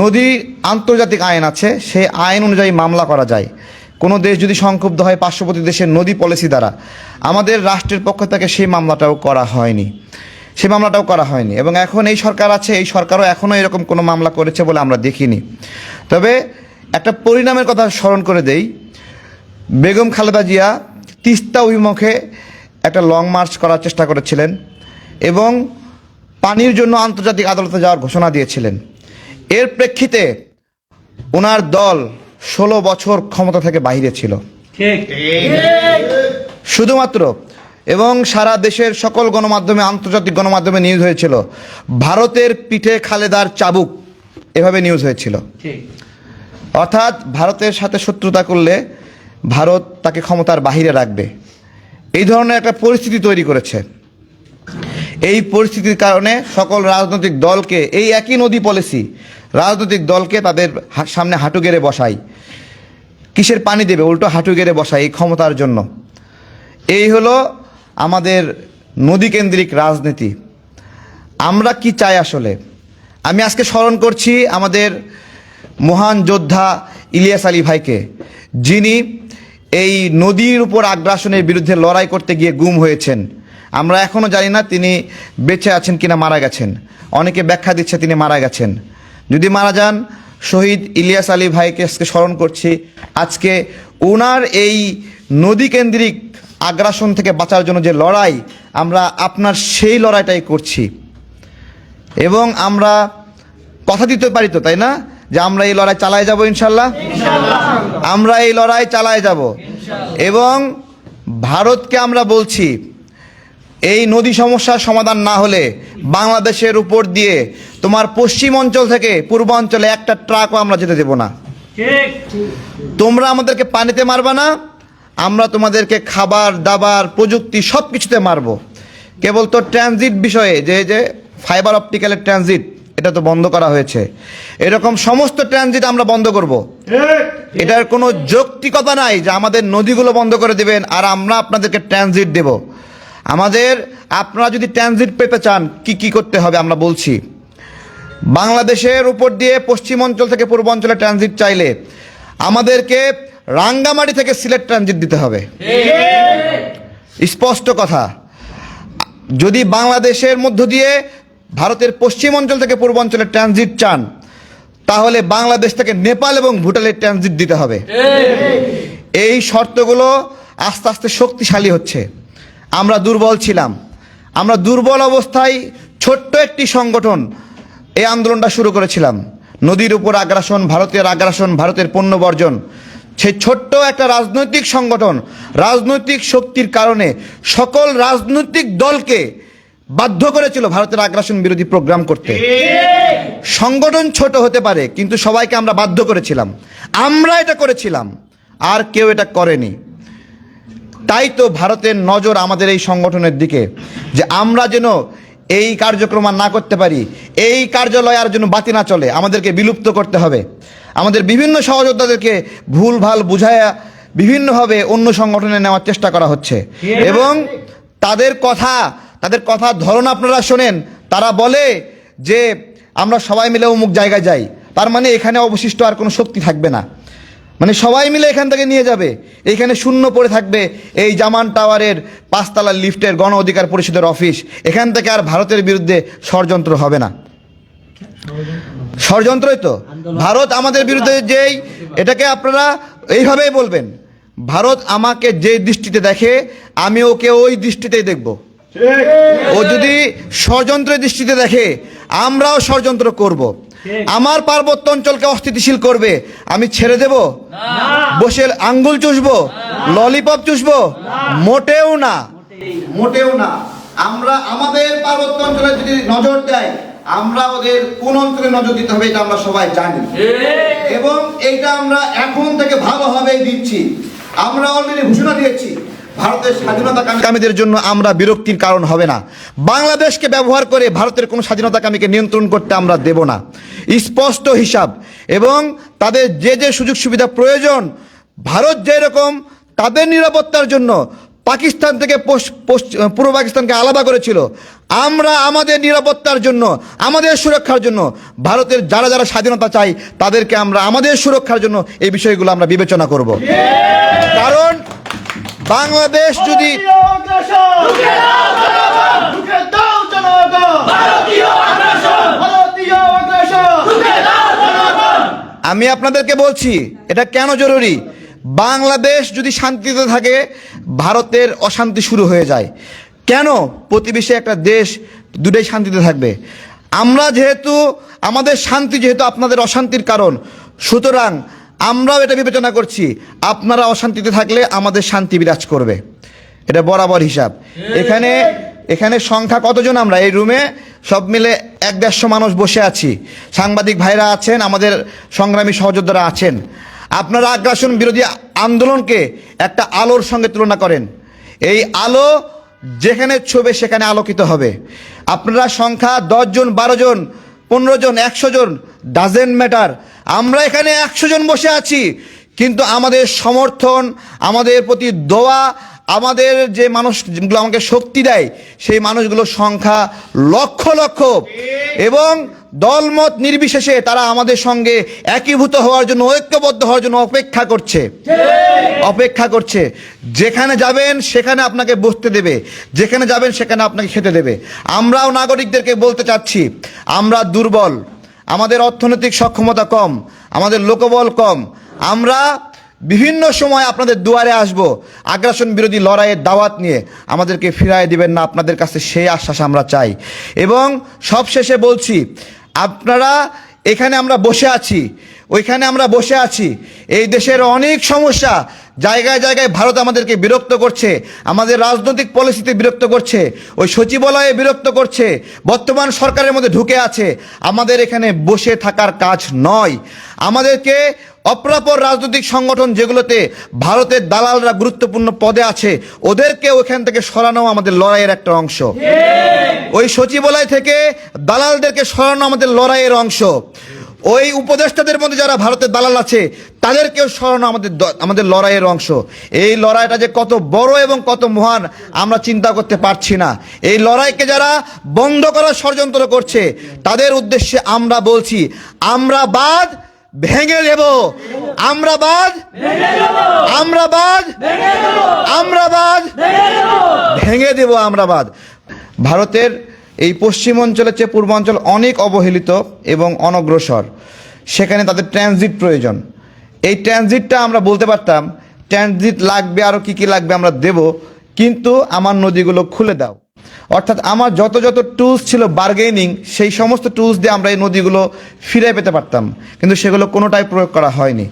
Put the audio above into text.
নদী আন্তর্জাতিক আইন আছে সেই আইন অনুযায়ী মামলা করা যায়। কোনো দেশ যদি সংক্ষুব্ধ হয় পার্শ্ববর্তী দেশের নদী পলিসি দ্বারা। আমাদের রাষ্ট্রের পক্ষ থেকে সেই মামলাটাও করা হয়নি। সেই মামলাটাও করা হয়নি। এবং এখন এই সরকার আছে, এই সরকারও এখনও এরকম কোনো মামলা করেছে বলে আমরা দেখিনি। তবে একটা পরিণামের কথা স্মরণ করে দেই। বেগম খালেদা জিয়া তিস্তা অভিমুখে একটা লং মার্চ করার চেষ্টা করেছিলেন এবং পানির জন্য আন্তর্জাতিক আদালতে যাওয়ার ঘোষণা দিয়েছিলেন। এর প্রেক্ষিতে ওনার দল ষোলো বছর ক্ষমতা থেকে বাহিরে ছিল। শুধুমাত্র এবং সারা দেশের সকল গণমাধ্যমে আন্তর্জাতিক গণমাধ্যমে নিউজ হয়েছিল। ভারতের পিঠে খালেদার চাবুক এভাবে নিউজ হয়েছিল। অর্থাৎ ভারতের সাথে শত্রুতা করলে ভারত তাকে ক্ষমতার বাহিরে রাখবে। এই ধরনের একটা পরিস্থিতি তৈরি করেছে। এই পরিস্থিতির কারণে সকল রাজনৈতিক দলকে এই একই নদী পলিসি, রাজনৈতিক দলকে তাদের সামনে হাঁটু গেড়ে বসাই। কিসের পানি দেবে? উল্টো হাঁটু গেড়ে বসাই এই ক্ষমতার জন্য। এই হলো আমাদের নদী কেন্দ্রিক রাজনীতি। আমরা কি চাই আসলে? আমি আজকে স্মরণ করছি আমাদের মহান যোদ্ধা ইলিয়াস আলী ভাইকে, যিনি এই নদীর উপর আগ্রাসনের বিরুদ্ধে লড়াই করতে গিয়ে গুম হয়েছেন। আমরা এখনও জানি না তিনি বেঁচে আছেন কিনা মারা গেছেন। অনেকে ব্যাখ্যা দিচ্ছে তিনি মারা গেছেন। যদি মারা যান শহীদ ইলিয়াস আলী ভাইকে আজকে স্মরণ করছি। আজকে ওনার এই নদী কেন্দ্রিক আগ্রাসন থেকে বাঁচার জন্য যে লড়াই আমরা আপনার সেই লড়াইটাই করছি। এবং আমরা কথা দিতে পারি তো তাই না? যে আমরা এই লড়াই চালায় যাব ইনশাল্লাহ। আমরা এই লড়াই চালায় যাব। এবং ভারতকে আমরা বলছি এই নদী সমস্যার সমাধান না হলে বাংলাদেশের উপর দিয়ে তোমার পশ্চিম অঞ্চল থেকে পূর্বাঞ্চলে একটা ট্রাকও আমরা যেতে দেব না। তোমরা আমাদেরকে পানিতে মারবা না আমরা তোমাদেরকে খাবার দাবার প্রযুক্তি সব কিছুতে মারবো। কেবল তো ট্রানজিট বিষয়ে যে যে ফাইবার অপটিক্যালের ট্রানজিট এটা তো বন্ধ করা হয়েছে। এরকম সমস্ত ট্রানজিট আমরা বন্ধ করব। এটার কোনো যৌক্তিকতা নাই যে আমাদের নদীগুলো বন্ধ করে দেবেন আর আমরা আপনাদেরকে ট্রানজিট দেব। আমাদের, আপনারা যদি ট্রানজিট পেতে চান, কি কি করতে হবে আমরা বলছি। বাংলাদেশের উপর দিয়ে পশ্চিম অঞ্চল থেকে পূর্বাঞ্চলে ট্রানজিট চাইলে আমাদেরকে রাঙ্গামাটি থেকে সিলেট ট্রানজিট দিতে হবে। স্পষ্ট কথা। যদি বাংলাদেশের মধ্য দিয়ে ভারতের পশ্চিম অঞ্চল থেকে পূর্বাঞ্চলে ট্রানজিট চান, তাহলে বাংলাদেশ থেকে নেপাল এবং ভুটানের ট্রানজিট দিতে হবে। এই শর্তগুলো আস্তে আস্তে শক্তিশালী হচ্ছে। আমরা দুর্বল ছিলাম। আমরা দুর্বল অবস্থায় ছোট্ট একটি সংগঠন এই আন্দোলনটা শুরু করেছিলাম। নদীর উপর আগ্রাসন, ভারতের আগ্রাসন, ভারতের পণ্য বর্জন। সেই ছোট্ট একটা রাজনৈতিক সংগঠন, রাজনৈতিক শক্তির কারণে সকল রাজনৈতিক দলকে বাধ্য করেছিল ভারতের আগ্রাসন বিরোধী প্রোগ্রাম করতে। সংগঠন ছোট হতে পারে, কিন্তু সবাইকে আমরা বাধ্য করেছিলাম। আমরা এটা করেছিলাম, আর কেউ এটা করেনি। তাই তো ভারতের নজর আমাদের এই সংগঠনের দিকে, যে আমরা যেন এই কার্যক্রম না করতে পারি, এই কার্যালয় আর যেন বাতি না চলে, আমাদেরকে বিলুপ্ত করতে হবে। আমাদের বিভিন্ন সহযোদ্ধাদেরকে ভুল ভালো বুঝায়া বিভিন্নভাবে অন্য সংগঠনে নেওয়ার চেষ্টা করা হচ্ছে। এবং তাদের কথা, তাদের কথার ধরন আপনারা শোনেন, তারা বলে যে আমরা সবাই মিলে অমুক জায়গায় যাই, তার মানে এখানে অবশিষ্ট আর কোনো শক্তি থাকবে না। মানে সবাই মিলে এখান থেকে নিয়ে যাবে। এইখানে শূন্য পড়ে থাকবে এই জামান টাওয়ারের পাঁচতলা লিফটের গণ অধিকার পরিষদের অফিস। এখান থেকে আর ভারতের বিরুদ্ধে ষড়যন্ত্র হবে না। ষড়যন্ত্রই তো। ভারত আমাদের বিরুদ্ধে যেই এটাকে আপনারা এইভাবেই বলবেন। ভারত আমাকে যে দৃষ্টিতে দেখে আমি ওকে ওই দৃষ্টিতেই দেখব। ও যদি ষড়যন্ত্রের দৃষ্টিতে দেখে আমরাও ষড়যন্ত্র করব। আমার পার্বত্য অঞ্চলকে অস্থিতিশীল করবে। আমি ছেড়ে দেব? বসে আঙ্গুল চুষবো? ললিপপ চুষবো? মোটেও না। মোটেও না। আমরা আমাদের পার্বত্য অঞ্চলে যদি নজর দেয় আমরা ওদের কোন অঞ্চলে নজর দিতে হবে এটা আমরা সবাই জানি। এবং এইটা আমরা এখন থেকে ভালোভাবেই দিচ্ছি। আমরা অলরেডি ঘোষণা দিয়েছি। ভারতের স্বাধীনতা কামীদের জন্য আমরা বিরক্তির কারণ হবে না। বাংলাদেশকে ব্যবহার করে ভারতের কোনো স্বাধীনতাকামীকে নিয়ন্ত্রণ করতে আমরা দেব না। স্পষ্ট হিসাব। এবং তাদের যে যে সুযোগ সুবিধা প্রয়োজন, ভারত যেরকম তাদের নিরাপত্তার জন্য পাকিস্তান থেকে পূর্ব পাকিস্তানকে আলাদা করেছিল, আমরা আমাদের নিরাপত্তার জন্য, আমাদের সুরক্ষার জন্য, ভারতের যারা যারা স্বাধীনতা চাই তাদেরকে আমরা আমাদের সুরক্ষার জন্য এই বিষয়গুলো আমরা বিবেচনা করব। কারণ বাংলাদেশ যদি! আমি আপনাদেরকে বলছি এটা কেন জরুরি? বাংলাদেশ যদি শান্তিতে থাকে ভারতের অশান্তি শুরু হয়ে যায়। কেন? প্রতিবেশী একটা দেশ দুটাই শান্তিতে থাকবে। আমরা যেহেতু আমাদের শান্তি যেহেতু আপনাদের অশান্তির কারণ সুতরাং আমরাও এটা বিবেচনা করছি, আপনারা অশান্তিতে থাকলে আমাদের শান্তি বিরাজ করবে। এটা বরাবর হিসাব। এখানে এখানে সংখ্যা কতজন আমরা? এই রুমে সব মিলে এক দেড়শো মানুষ বসে আছি। সাংবাদিক ভাইরা আছেন, আমাদের সংগ্রামী সহযোদ্ধারা আছেন। আপনারা আগ্রাসন বিরোধী আন্দোলনকে একটা আলোর সঙ্গে তুলনা করেন। এই আলো যেখানে ছবে সেখানে আলোকিত হবে। আপনারা সংখ্যা দশজন, বারো জন পনেরো জন, একশো জন ডাজেন্ট ম্যাটার আমরা এখানে একশো জন বসে আছি, কিন্তু আমাদের সমর্থন, আমাদের প্রতি দোয়া, আমাদের যে মানুষগুলো আমাকে শক্তি দেয়, সেই মানুষগুলোর সংখ্যা লক্ষ লক্ষ। এবং দলমত নির্বিশেষে তারা আমাদের সঙ্গে একীভূত হওয়ার জন্য, ঐক্যবদ্ধ হওয়ার জন্য অপেক্ষা করছে। অপেক্ষা করছে। যেখানে যাবেন, সেখানে আপনাকে বসতে দেবে। যেখানে যাবেন, সেখানে আপনাকে খেতে দেবে। আমরাও নাগরিকদেরকে বলতে চাচ্ছি, আমরা দুর্বল, আমাদের অর্থনৈতিক সক্ষমতা কম, আমাদের লোকবল কম। আমরা বিভিন্ন সময় আপনাদের দুয়ারে আসব, আগ্রাসন বিরোধী লড়াইয়ের দাওয়াত নিয়ে। আমাদেরকে ফিরায় দিবেন না, আপনাদের কাছে সেই আশ্বাস আমরা চাই। এবং সবশেষে বলছি আপনারা এখানে আমরা বসে আছি, ওইখানে আমরা বসে আছি। এই দেশের অনেক সমস্যা জায়গায় জায়গায় ভারত আমাদেরকে বিরক্ত করছে, আমাদের রাজনৈতিক পলিসিতে বিরক্ত করছে, ওই সচিবালয়ে বিরক্ত করছে, বর্তমান সরকারের মধ্যে ঢুকে আছে। আমাদের এখানে বসে থাকার কাজ নয়। আমাদেরকে অপরাপর রাজনৈতিক সংগঠন যেগুলোতে ভারতের দালালরা গুরুত্বপূর্ণ পদে আছে ওদেরকে ওখান থেকে সরানো আমাদের লড়াইয়ের একটা অংশ। ওই সচিবালয় থেকে দালালদেরকে সরানো আমাদের লড়াইয়ের অংশ। ওই উপদেষ্টাদের মধ্যে যারা ভারতের দালাল আছে, তাদেরকেও সরানো আমাদের আমাদের লড়াইয়ের অংশ। এই লড়াইটা যে কত বড় এবং কত মহান, আমরা চিন্তা করতে পারছি না। এই লড়াইকে যারা বন্ধ করার ষড়যন্ত্র করছে, তাদের উদ্দেশ্যে আমরা বলছি আমরা বাদ ভেঙে দেব। আমরা বাদ আমরা বাদ আমরা বাদ ভেঙে দেব আমরা বাদ ভারতের এই পশ্চিম অঞ্চলের চেয়ে পূর্বাঞ্চল অনেক অবহেলিত এবং অনগ্রসর। সেখানে তাদের ট্রানজিট প্রয়োজন। এই ট্রানজিটটা আমরা বলতে পারতাম ট্রানজিট লাগবে আরও কী কী লাগবে আমরা দেব, কিন্তু আমার নদীগুলো খুলে দাও। অর্থাৎ আমার যত যত টুলস ছিল বার্গেনিং সেই সমস্ত টুলস দিয়ে আমরা এই নদীগুলো ফিরে পেতে পারতাম। কিন্তু সেগুলো কোনোটাই প্রয়োগ করা হয়নি।